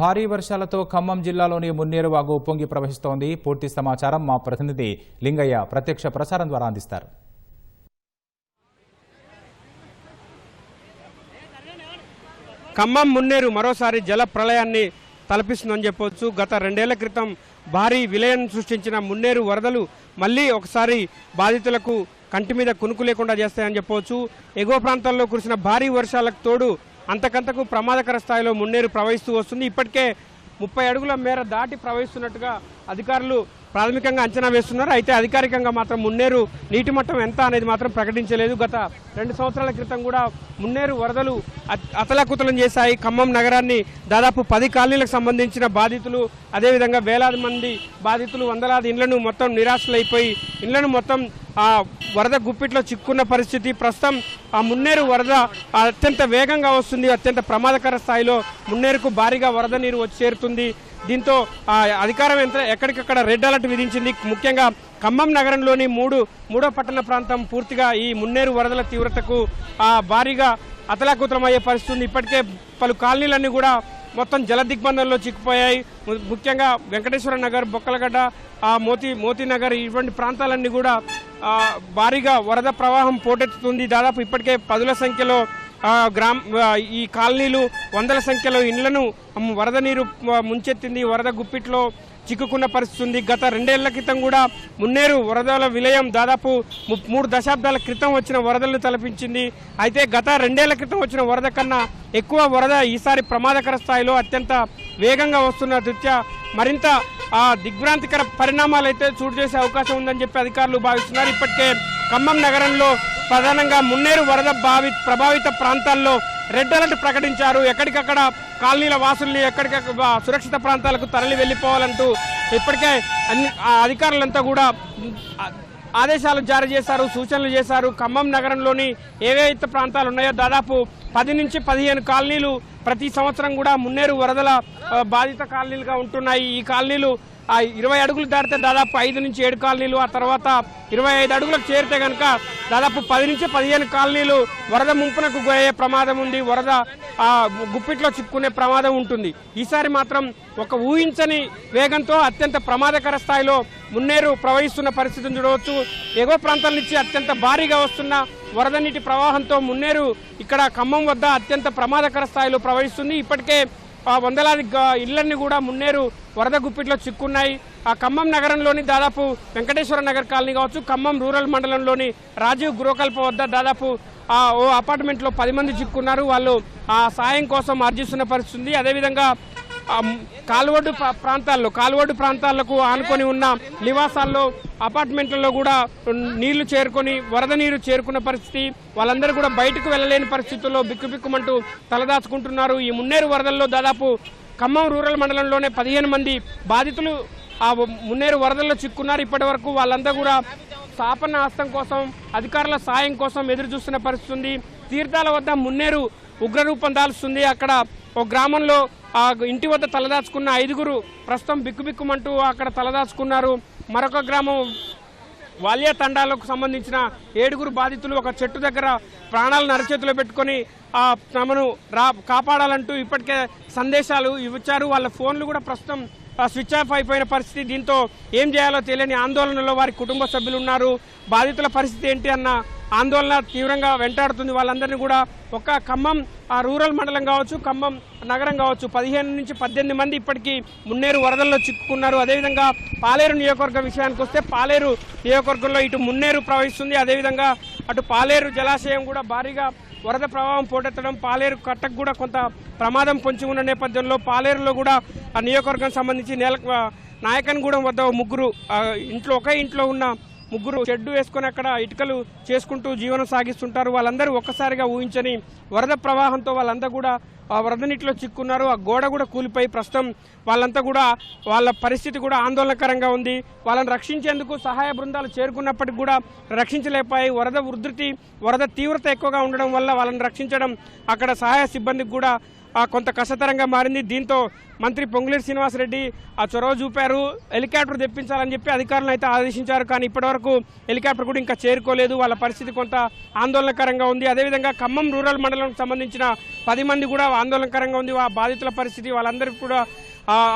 భారీ వర్షాలతో ఖమ్మం జిల్లాలోని మున్నేరు వాగు ఉప్పొంగి ప్రవహిస్తోంది. పూర్తి సమాచారం మా ప్రతినిధి లింగయ్య ప్రత్యక్ష ప్రసారం ద్వారా అందిస్తారు. ఖమ్మం మున్నేరు మరోసారి జల ప్రళయాన్ని తలపిస్తుందని చెప్పవచ్చు గత రెండేళ్ళ క్రితం భారీ విలయం సృష్టించిన మున్నేరు వరదలు మళ్ళీ ఒకసారి బాధితులకు కంటి మీద కునుకు లేకుండా చేస్తాయని చెప్పవచ్చు ఎగువ ప్రాంతాల్లో కురిసిన భారీ వర్షాలకు తోడు అంతకంతకు ప్రమాదకర స్థాయిలో మున్నేరు ప్రవహిస్తూ వస్తుంది. ఇప్పటికే ముప్పై అడుగుల మేర దాటి ప్రవహిస్తున్నట్టుగా అధికారులు ప్రాథమికంగా అంచనా వేస్తున్నారు. అయితే అధికారికంగా మాత్రం మున్నేరు నీటి మట్టం ఎంత అనేది మాత్రం ప్రకటించలేదు. గత రెండు సంవత్సరాల క్రితం కూడా మున్నేరు వరదలు అత- అతలాకుతలం చేశాయి. ఖమ్మం నగరాన్ని దాదాపు పది కాలనీలకు సంబంధించిన బాధితులు అదేవిధంగా వేలాది మంది బాధితులు వందలాది ఇండ్లను మొత్తం నిరాశలైపోయి ఇండ్లను మొత్తం వరద గుప్పిట్లో చిక్కున్న పరిస్థితి. ప్రస్తుతం ఆ మున్నేరు వరద అత్యంత వేగంగా వస్తుంది. అత్యంత ప్రమాదకర స్థాయిలో మున్నేరుకు భారీగా వరద నీరు వచ్చి చేరుతుంది. దీంతో ఆ అధికారం ఎంత ఎక్కడికక్కడ రెడ్ అలర్ట్ విధించింది. ముఖ్యంగా ఖమ్మం నగరంలోని మూడు మూడో పట్టణ ప్రాంతం పూర్తిగా ఈ మున్నేరు వరదల తీవ్రతకు ఆ భారీగా అతలాకుతలమయ్యే పరిస్థితి ఉంది. ఇప్పటికే పలు కాలనీలన్నీ కూడా మొత్తం జల దిగ్బంధంలో చిక్కుపోయాయి ముఖ్యంగా వెంకటేశ్వర నగర్ బొక్కలగడ్డ ఆ మోతి మోతీనగర్ ఇటువంటి ప్రాంతాలన్నీ కూడా భారీగా వరద ప్రవాహం పోటెత్తుతుంది. దాదాపు ఇప్పటికే పదుల సంఖ్యలో గ్రామ ఈ కాలనీలు వందల సంఖ్యలో ఇండ్లను వరద నీరు ముంచెత్తింది. వరద గుప్పిట్లో చిక్కుకున్న పరిస్థితి ఉంది. గత రెండేళ్ళ క్రితం కూడా మున్నేరు వరదల విలయం దాదాపు మూడు దశాబ్దాల క్రితం వచ్చిన వరదలను తలపించింది. అయితే గత రెండేళ్ళ క్రితం వచ్చిన వరద కన్నా ఎక్కువ వరద ఈసారి ప్రమాదకర స్థాయిలో అత్యంత వేగంగా వస్తున్న దృత్యా మరింత ఆ దిగ్భ్రాంతికర పరిణామాలు అయితే చోటు చేసే అవకాశం ఉందని చెప్పి అధికారులు భావిస్తున్నారు. ఇప్పటికే ఖమ్మం నగరంలో ప్రధానంగా మున్నేరు వరద భావి ప్రభావిత ప్రాంతాల్లో రెడ్ అలర్ట్ ప్రకటించారు. ఎక్కడికక్కడ కాలనీల వాసుల్ని ఎక్కడికక్కడ సురక్షిత ప్రాంతాలకు తరలి వెళ్ళిపోవాలంటూ ఇప్పటికే అన్ని ఆ అధికారులంతా కూడా ఆదేశాలు జారీ చేశారు సూచనలు చేశారు. ఖమ్మం నగరంలోని ఏవైతే ప్రాంతాలు ఉన్నాయో దాదాపు పది నుంచి పదిహేను కాలనీలు ప్రతి సంవత్సరం కూడా మున్నేరు వరదల బాధిత కాలనీలుగా ఉంటున్నాయి. ఈ కాలనీలు ఆ ఇరవై అడుగులు దాటితే దాదాపు ఐదు నుంచి ఏడు కాలనీలు ఆ తర్వాత ఇరవై ఐదు అడుగులకు చేరితే కనుక దాదాపు పది నుంచి పదిహేను కాలనీలు వరద ముంపునకు గురయ్యే ప్రమాదం ఉంది వరద ఆ గుప్పిట్లో చిక్కునే ప్రమాదం ఉంటుంది. ఈసారి మాత్రం ఒక ఊహించని వేగంతో అత్యంత ప్రమాదకర స్థాయిలో మున్నేరు ప్రవహిస్తున్న పరిస్థితిని చూడవచ్చు. ఎగువ ప్రాంతాల నుంచి అత్యంత భారీగా వస్తున్న వరద నీటి ప్రవాహంతో మున్నేరు ఇక్కడ ఖమ్మం వద్ద అత్యంత ప్రమాదకర స్థాయిలో ప్రవహిస్తుంది. ఇప్పటికే వందలాది ఇళ్ళన్నీ కూడా మున్నేరు వరద గుప్పిట్లో చిక్కున్నాయి. ఆ ఖమ్మం నగరంలోని దాదాపు వెంకటేశ్వర నగర్ కాలనీ కావచ్చు ఖమ్మం రూరల్ మండలంలోని రాజీవ్ గృహకల్ప వద్ద దాదాపు ఆ ఓ అపార్ట్మెంట్లో పది మంది చిక్కున్నారు. వాళ్ళు ఆ సాయం కోసం ఆర్జిస్తున్న పరిస్థితి ఉంది. అదేవిధంగా కాలువడ్డు ప్రా- ప్రాంతాల్లో కాలువడ్డు ప్రాంతాలకు ఆనుకొని ఉన్న నివాసాల్లో అపార్ట్మెంట్లలో కూడా నీళ్ళు చేరుకొని వరద నీరు చేరుకున్న పరిస్థితి వాళ్ళందరూ కూడా బయటకు వెళ్ళలేని పరిస్థితుల్లో బిక్కుబిక్కుమంటూ తలదాచుకుంటున్నారు. ఈ మున్నేరు వరదల్లో దాదాపు ఖమ్మం రూరల్ మండలంలోనే పదిహేను మంది బాధితులు ఆ మున్నేరు వరదల్లో చిక్కున్నారు. ఇప్పటి వరకు వాళ్ళంతా కూడా స్థాపన హస్తం కోసం అధికారుల సాయం కోసం ఎదురు చూస్తున్న పరిస్థితి ఉంది. తీర్థాల వద్ద మున్నేరు ఉగ్రరూపం దాల్స్తుంది. అక్కడ ఒక గ్రామంలో ఆ ఇంటి వద్ద తలదాచుకున్న ఐదుగురు ప్రస్తుతం బిక్కుబిక్కుమంటూ అక్కడ తలదాచుకున్నారు. మరొక గ్రామం వాల్య తండాలకు సంబంధించిన ఏడుగురు బాధితులు ఒక చెట్టు దగ్గర ప్రాణాలను అరచేతిలో పెట్టుకొని ఆ తమను రా కాపాడాలంటూ ఇప్పటికే సందేశాలు ఇచ్చారు వాళ్ళ ఫోన్లు కూడా ప్రస్తుతం ఆ, స్విచ్ ఆఫ్ అయిపోయిన పరిస్థితి. దీంతో ఏం చేయాలో తెలియని ఆందోళనలో వారి కుటుంబ సభ్యులు ఉన్నారు. బాధితుల పరిస్థితి ఏంటి అన్న ఆందోళన తీవ్రంగా వెంటాడుతుంది. వాళ్ళందరినీ కూడా ఒక ఖమ్మం ఆ రూరల్ మండలం కావచ్చు ఖమ్మం నగరం కావచ్చు పదిహేను నుంచి పద్దెనిమిది మంది ఇప్పటికీ మున్నేరు వరదల్లో చిక్కుకున్నారు. అదేవిధంగా పాలేరు నియోజకవర్గ విషయానికి వస్తే పాలేరు నియోజకవర్గంలో ఇటు మున్నేరు ప్రవహిస్తుంది. అదేవిధంగా అటు పాలేరు జలాశయం కూడా భారీగా వరద ప్రభావం పోటెత్తడం పాలేరు కట్టకు కూడా కొంత ప్రమాదం పొంచి ఉన్న నేపథ్యంలో పాలేరులో కూడా ఆ నియోజకవర్గం సంబంధించి నేల నాయకన్గూడెం వద్ద ముగ్గురు ఇంట్లో ఒకే ఇంట్లో ఉన్న ముగ్గురు షెడ్డు వేసుకొని అక్కడ ఇటుకలు చేసుకుంటూ జీవనం సాగిస్తుంటారు. వాళ్ళందరూ ఒక్కసారిగా ఊహించని వరద ప్రవాహంతో వాళ్ళంతా కూడా ఆ వరద నీటిలో చిక్కున్నారు. ఆ గోడ కూడా కూలిపోయి ప్రస్తుతం వాళ్ళంతా కూడా వాళ్ళ పరిస్థితి కూడా ఆందోళనకరంగా ఉంది. వాళ్ళని రక్షించేందుకు సహాయ బృందాలు చేరుకున్నప్పటికి కూడా రక్షించలేకపోయి వరద ఉధృతి వరద తీవ్రత ఎక్కువగా ఉండడం వల్ల వాళ్ళని రక్షించడం అక్కడ సహాయ సిబ్బందికి కూడా కొంత కష్టతరంగా మారింది. దీంతో మంత్రి పొంగులేటి శ్రీనివాసరెడ్డి ఆ చొరవ చూపారు. హెలికాప్టర్ తెప్పించాలని చెప్పి అధికారులను అయితే ఆదేశించారు. కానీ ఇప్పటివరకు హెలికాప్టర్ కూడా ఇంకా చేరుకోలేదు. వాళ్ళ పరిస్థితి కొంత ఆందోళనకరంగా ఉంది. అదేవిధంగా ఖమ్మం రూరల్ మండలం సంబంధించిన పది మంది కూడా ఆందోళనకరంగా ఉంది. ఆ బాధితుల పరిస్థితి వాళ్ళందరికీ కూడా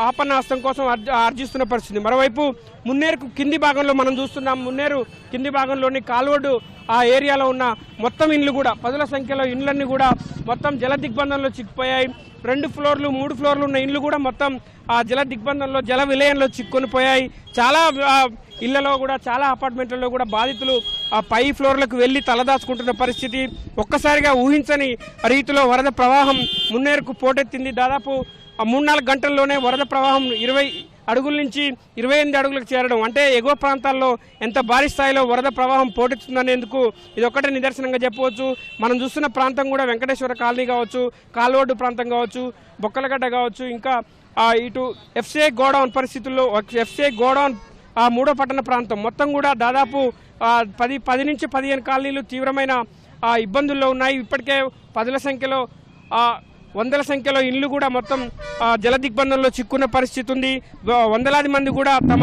ఆపన్నాస్తం కోసం ఆర్జిస్తున్న పరిస్థితి. మరోవైపు మున్నేరుకు కింది భాగంలో మనం చూస్తున్నాం మున్నేరు కింది భాగంలోని కాల్వోడు ఆ ఏరియాలో ఉన్న మొత్తం ఇండ్లు కూడా పదుల సంఖ్యలో ఇండ్లన్నీ కూడా మొత్తం జల దిగ్బంధంలో చిక్కిపోయాయి. రెండు ఫ్లోర్లు మూడు ఫ్లోర్లు ఉన్న ఇండ్లు కూడా మొత్తం ఆ జల దిగ్బంధంలో జల విలయంలో చిక్కుని పోయాయి. చాలా ఆ, ఇళ్ళలో కూడా చాలా అపార్ట్మెంట్లలో కూడా బాధితులు ఆ పై ఫ్లోర్లకు వెళ్ళి తలదాచుకుంటున్న పరిస్థితి. ఒక్కసారిగా ఊహించని రీతిలో వరద ప్రవాహం మున్నేరుకు పోటెత్తింది. దాదాపు ఆ మూడు నాలుగు గంటల్లోనే వరద ప్రవాహం ఇరవై అడుగుల నుంచి ఇరవై ఎనిమిది అడుగులకు చేరడం. అంటే ఎగువ ప్రాంతాల్లో ఎంత భారీ స్థాయిలో వరద ప్రవాహం పోటెత్తుందనేందుకు ఇది ఒక్కటే నిదర్శనంగా చెప్పవచ్చు. మనం చూస్తున్న ప్రాంతం కూడా వెంకటేశ్వర కాలనీ కావచ్చు కాల్వోడ్డు ప్రాంతం కావచ్చు బొక్కలగడ్డ కావచ్చు ఇంకా ఇటు ఎఫ్సిఐ గోడౌన్ పరిస్థితుల్లో ఎఫ్సిఐ గోడౌన్ ఆ మూడో పట్టణ ప్రాంతం మొత్తం కూడా దాదాపు పది పది నుంచి పదిహేను కాలనీలు తీవ్రమైన ఆ, ఇబ్బందుల్లో ఉన్నాయి. ఇప్పటికే పదుల సంఖ్యలో వందల సంఖ్యలో ఇల్లు కూడా మొత్తం జల దిగ్బంధంలో చిక్కున్న పరిస్థితి ఉంది. వందలాది మంది కూడా తమ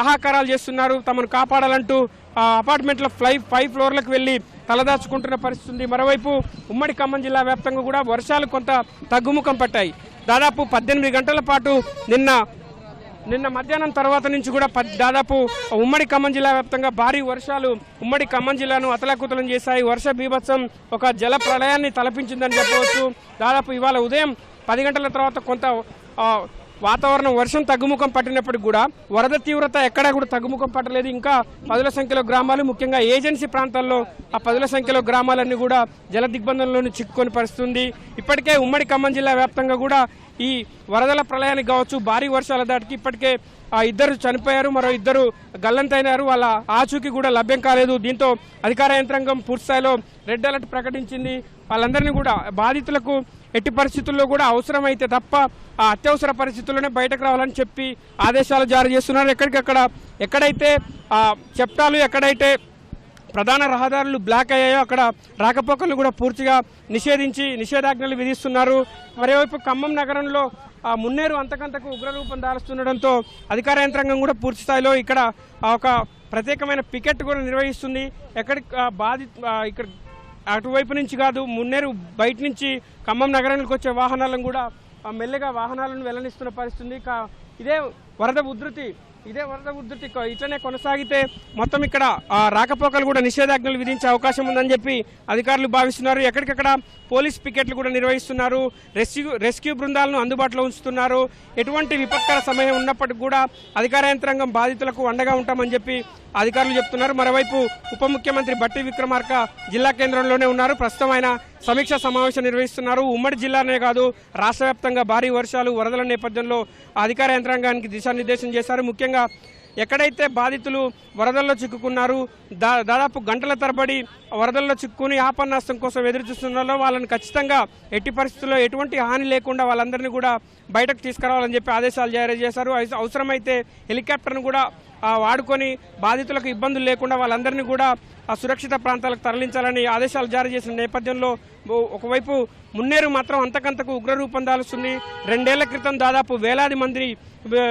ఆహాకారాలు చేస్తున్నారు. తమను కాపాడాలంటూ అపార్ట్మెంట్ల ఫ్లై ఫైవ్ ఫ్లోర్లకు వెళ్ళి తలదాచుకుంటున్న పరిస్థితి ఉంది. మరోవైపు ఉమ్మడి ఖమ్మం జిల్లా వ్యాప్తంగా కూడా వర్షాలు కొంత తగ్గుముఖం పట్టాయి. దాదాపు పద్దెనిమిది గంటల పాటు నిన్న నిన్న మధ్యాహ్నం తర్వాత నుంచి కూడా దాదాపు ఉమ్మడి ఖమ్మం జిల్లా వ్యాప్తంగా భారీ వర్షాలు ఉమ్మడి ఖమ్మం జిల్లాను అతలాకుతలం చేశాయి. వర్ష బీభత్సం ఒక జల ప్రళయాన్ని తలపించిందని చెప్పవచ్చు. దాదాపు ఇవాళ ఉదయం పది గంటల తర్వాత కొంత వాతావరణం వర్షం తగ్గుముఖం పట్టినప్పటికి కూడా వరద తీవ్రత ఎక్కడా కూడా తగ్గుముఖం పట్టలేదు. ఇంకా పదుల సంఖ్యలో గ్రామాలు ముఖ్యంగా ఏజెన్సీ ప్రాంతాల్లో ఆ పదుల సంఖ్యలో గ్రామాలన్నీ కూడా జల దిగ్బంధంలోని చిక్కుకొని పరిస్థితుంది. ఇప్పటికే ఉమ్మడి ఖమ్మం జిల్లా వ్యాప్తంగా కూడా ఈ వరదల ప్రళయానికి కావచ్చు భారీ వర్షాల దాటికి ఇప్పటికే ఇద్దరు చనిపోయారు మరో ఇద్దరు గల్లంతైనారు. వాళ్ళ ఆచూకీ కూడా లభ్యం కాలేదు. దీంతో అధికార యంత్రాంగం పూర్తిస్థాయిలో రెడ్ అలర్ట్ ప్రకటించింది. వాళ్ళందరినీ కూడా బాధితులకు ఎట్టి పరిస్థితుల్లో కూడా అవసరమైతే తప్ప ఆ అత్యవసర పరిస్థితుల్లోనే బయటకు రావాలని చెప్పి ఆదేశాలు జారీ చేస్తున్నారు. ఎక్కడికక్కడ ఎక్కడైతే చెప్తాలు ఎక్కడైతే ప్రధాన రహదారులు బ్లాక్ అయ్యాయో అక్కడ రాకపోకలు కూడా పూర్తిగా నిషేధించి నిషేధాజ్ఞలు విధిస్తున్నారు. మరోవైపు ఖమ్మం నగరంలో ఆ మున్నేరు అంతకంతకు ఉగ్రరూపం దారుస్తుండడంతో అధికార యంత్రాంగం కూడా పూర్తి స్థాయిలో ఇక్కడ ఒక ప్రత్యేకమైన పికెట్ కూడా నిర్వహిస్తుంది. ఎక్కడి బాధి ఇక్కడ అటువైపు నుంచి కాదు మున్నేరు బయట నుంచి ఖమ్మం నగరానికి వచ్చే వాహనాలను కూడా మెల్లగా వాహనాలను వెల్లనిస్తున్న పరిస్థితి కా- ఇదే వరద ఉధృతి ఇదే వరద ఉధృతి ఇట్లనే కొనసాగితే మొత్తం ఇక్కడ రాకపోకలు కూడా నిషేధాజ్ఞలు విధించే అవకాశం ఉందని చెప్పి అధికారులు భావిస్తున్నారు. ఎక్కడికక్కడ పోలీస్ పికెట్లు కూడా నిర్వహిస్తున్నారు. రెస్క్యూ రెస్క్యూ బృందాలను అందుబాటులో ఉంచుతున్నారు. ఎటువంటి విపత్కర సమయం ఉన్నప్పటికీ కూడా అధికార యంత్రాంగం బాధితులకు అండగా ఉంటామని చెప్పి అధికారులు చెప్తున్నారు. మరోవైపు ఉప ముఖ్యమంత్రి బట్టి విక్రమార్క జిల్లా కేంద్రంలోనే ఉన్నారు. ప్రస్తుతం ఆయన సమీక్ష సమావేశం నిర్వహిస్తున్నారు. ఉమ్మడి జిల్లానే కాదు రాష్ట్ర వ్యాప్తంగా భారీ వర్షాలు వరదల నేపథ్యంలో అధికార యంత్రాంగానికి దిశానిర్దేశం చేశారు. ముఖ్యంగా ఎక్కడైతే బాధితులు వరదల్లో చిక్కుకున్నారు దా దాదాపు గంటల తరబడి వరదల్లో చిక్కుకుని ఆపన్నాస్తం కోసం ఎదురు చూస్తున్నారో వాళ్ళని ఖచ్చితంగా ఎట్టి పరిస్థితుల్లో ఎటువంటి హాని లేకుండా వాళ్ళందరినీ కూడా బయటకు తీసుకురావాలని చెప్పి ఆదేశాలు జారీ చేశారు. అవసరమైతే హెలికాప్టర్ను కూడా వాడుకొని బాధితులకు ఇబ్బందులు లేకుండా వాళ్ళందరినీ కూడా ఆ సురక్షిత ప్రాంతాలకు తరలించాలని ఆదేశాలు జారీ చేసిన నేపథ్యంలో ఒకవైపు మున్నేరు మాత్రం అంతకంతకు ఉగ్రరూపం దాలుస్తుంది. రెండేళ్ళ క్రితం దాదాపు వేలాది మంది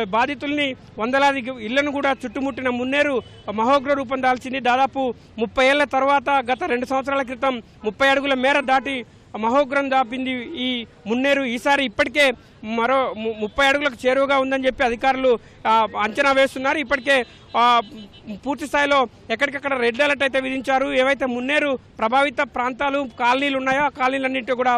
బాధితుల్ని వందలాది ఇళ్ళను కూడా చుట్టుముట్టిన మున్నేరు మహోగ్ర రూపం దాల్చింది. దాదాపు ముప్పై ఏళ్ళ తర్వాత గత రెండు సంవత్సరాల క్రితం ముప్పై అడుగుల మేర దాటి మహోగ్రం దాపింది ఈ మున్నేరు. ఈసారి ఇప్పటికే మరో ము- ముప్పై అడుగులకు చేరువగా ఉందని చెప్పి అధికారులు అంచనా వేస్తున్నారు. ఇప్పటికే పూర్తి స్థాయిలో ఎక్కడికక్కడ రెడ్ అలర్ట్ అయితే విధించారు. ఏవైతే మున్నేరు ప్రభావిత ప్రాంతాలు కాలనీలు ఉన్నాయో ఆ కాలనీలన్నింటి కూడా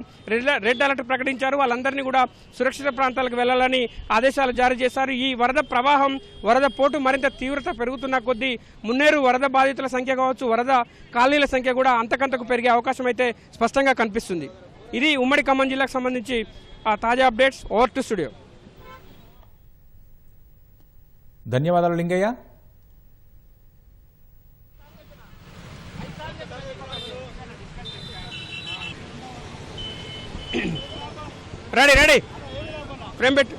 రెడ్ అలర్ట్ ప్రకటించారు. వాళ్ళందరినీ కూడా సురక్షిత ప్రాంతాలకు వెళ్ళాలని ఆదేశాలు జారీ చేశారు. ఈ వరద ప్రవాహం వరద పోటు మరింత తీవ్రత పెరుగుతున్న కొద్దీ మున్నేరు వరద బాధితుల సంఖ్య కావచ్చు వరద కాలనీల సంఖ్య కూడా అంతకంతకు పెరిగే అవకాశం అయితే స్పష్టంగా కనిపిస్తుంది. ఇది ఉమ్మడి ఖమ్మం జిల్లాకు సంబంధించి ఆ తాజా అప్డేట్స్ ఓవర్ టు స్టూడియో. ధన్యవాదాలు లింగయ్య. రెడీ రెడీ ఫ్రేమ్ పెట్టు